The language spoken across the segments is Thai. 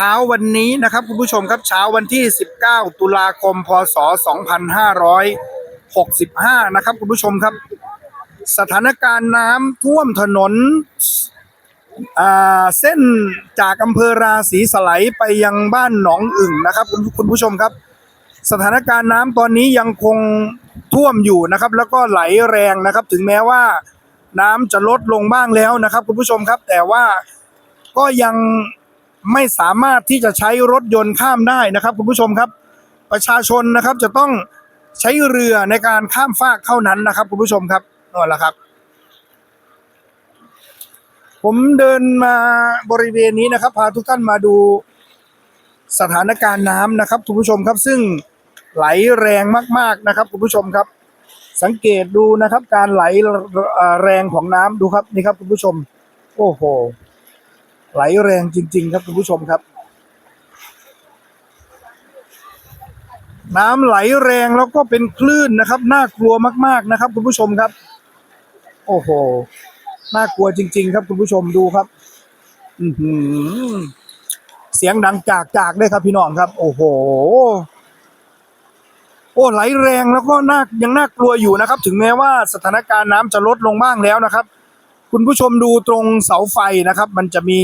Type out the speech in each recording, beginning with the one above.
ช้าวันนี้นะครับคุณผู้ชมครับเช้าวันที่ 19 ตุลาคม พศ 2565 นะครับคุณผู้ชมครับ สถานการณ์น้ำท่วมถนนเส้นจากอำเภอราศีสไลยไปยังบ้านหนองอึ่งนะครับคุณคุณผู้ชมครับ สถานการณ์น้ำตอนนี้ยังคงท่วมอยู่นะครับ แล้วก็ไหลแรงนะครับ ถึงแม้ว่าน้ำจะลดลงบ้างแล้วนะครับ คุณผู้ชมครับ แต่ว่าก็ยัง ไม่สามารถที่จะใช้รถยนต์ข้ามได้นะครับ คุณผู้ชมครับ ประชาชนนะครับจะต้องใช้เรือในการข้ามฟากเท่านั้นนะครับ คุณผู้ชมครับนั่นแหละครับ ผมเดินมาบริเวณนี้นะครับ พาทุกท่านมาดูสถานการณ์น้ำนะครับคุณผู้ชมครับซึ่งไหลแรงมาก ๆนะครับคุณผู้ชมครับ สังเกตดูนะครับ การไหลแรงของน้ำดูครับนี่ครับคุณผู้ชม โอ้โห ไหลแรงจริง ๆ ครับคุณผู้ชมครับ น้ำไหลแรงแล้วก็เป็นคลื่นนะครับ น่ากลัวมาก ๆนะครับ คุณผู้ชมครับ โอ้โหน่ากลัวจริง ๆ ครับคุณผู้ชมดูครับ อือหือเสียงดังจากจากด้วยครับพี่น้องครับ โอ้โห โอ้ไหลแรงแล้วก็น่ายังน่ากลัวอยู่นะครับ ถึงแม้ว่าสถานการณ์น้ำจะลดลงบ้างแล้วนะครับ คุณผู้ชมดูตรงเสาไฟนะครับ มันจะมี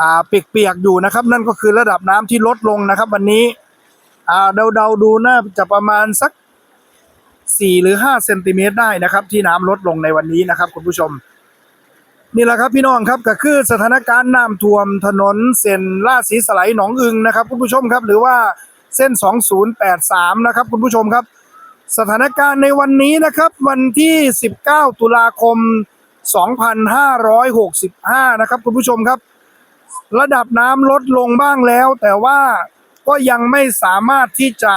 อ่าเปียกๆอยู่นะครับ นั่นก็คือระดับน้ำที่ลดลงนะครับ วันนี้อ่าเดาๆดูน่าจะประมาณสักสี่หรือห้าเซนติเมตรได้นะครับ ที่น้ำลดลงในวันนี้นะครับ คุณผู้ชม นี่แหละครับพี่น้องครับก็คือสถานการณ์น้ำท่วมถนนเส้นลาดศรีสไลหนองอึงนะครับ คุณผู้ชมครับ หรือว่าเส้น 2083 นะครับ คุณผู้ชมครับ สถานการณ์ในวันนี้นะครับ วันที่ 19 ตุลาคม 2565 นะครับคุณผู้ชมครับ ระดับน้ำลดลงบ้างแล้ว แต่ว่าก็ยังไม่สามารถที่จะ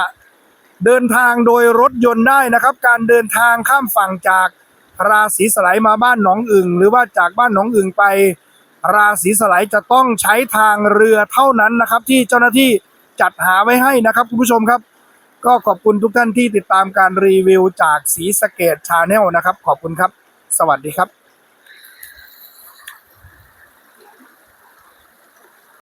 เดินทางโดยรถยนต์ได้นะครับ การเดินทางข้ามฝั่งจากราศีสไลมาบ้านหนองอึ่งหรือว่าจากบ้านหนองอึ่งไปราศีสไลจะต้องใช้ทางเรือเท่านั้นนะครับ ที่เจ้าหน้าที่จัดหาไว้ให้นะครับคุณผู้ชมครับ ก็ขอบคุณทุกท่านที่ติดตามการรีวิวจากสีสเกตชาแนลนะครับ ขอบคุณครับ สวัสดีครับ